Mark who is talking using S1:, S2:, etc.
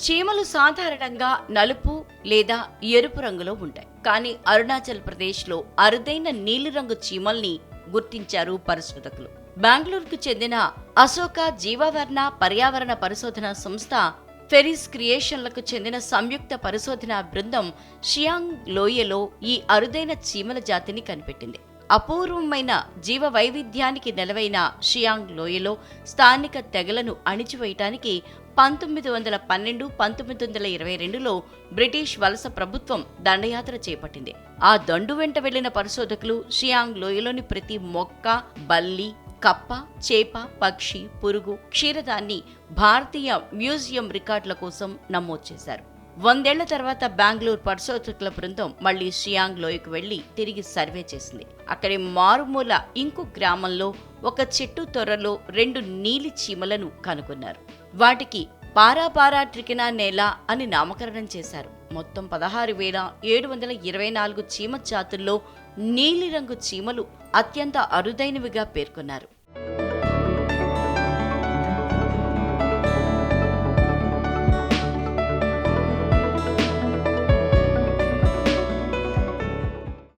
S1: చీమలు సాధారణంగా నలుపు లేదా ఎరుపు రంగులో ఉంటాయి. కానీ అరుణాచల్ ప్రదేశ్లో అరుదైన నీలిరంగు చీమల్ని గుర్తించారు పరిశోధకులు. బెంగళూరుకు చెందిన అశోక జీవావరణ పర్యావరణ పరిశోధన సంస్థ ఫెరిస్ క్రియేషన్లకు చెందిన సంయుక్త పరిశోధన బృందం షియాంగ్ లోయలో ఈ అరుదైన చీమల జాతిని కనిపెట్టింది. అపూర్వమైన జీవ వైవిధ్యానికి నెలవైన షియాంగ్ లోయలో స్థానిక తెగలను అణిచివేయటానికి పంతొమ్మిది వందల పన్నెండు పంతొమ్మిది వందల ఇరవై రెండులో బ్రిటిష్ వలస ప్రభుత్వం దండయాత్ర చేపట్టింది. ఆ దండు వెంట వెళ్ళిన పరిశోధకులు షియాంగ్ లోయలోని ప్రతి మొక్క బల్లి కప్ప చేప పక్షి పురుగు క్షీరదాన్ని భారతీయ మ్యూజియం రికార్డుల కోసం నమోదు చేశారు. వందేళ్ళ తర్వాత బెంగళూరు పరిశోధకుల బృందం మళ్ళీ షియాంగ్ లోయకు వెళ్ళి తిరిగి సర్వే చేసింది. అక్కడి మారుమూల ఇంకు గ్రామంలో ఒక చెట్టు తొర్రలో రెండు నీలి చీమలను కనుగొన్నారు. వాటికి పారాపారా ట్రికినా నేల అని నామకరణం చేశారు. మొత్తం పదహారు వేల ఏడు వందల ఇరవై నాలుగు చీమ జాతుల్లో నీలిరంగు చీమలు అత్యంత అరుదైనవిగా పేర్కొన్నారు.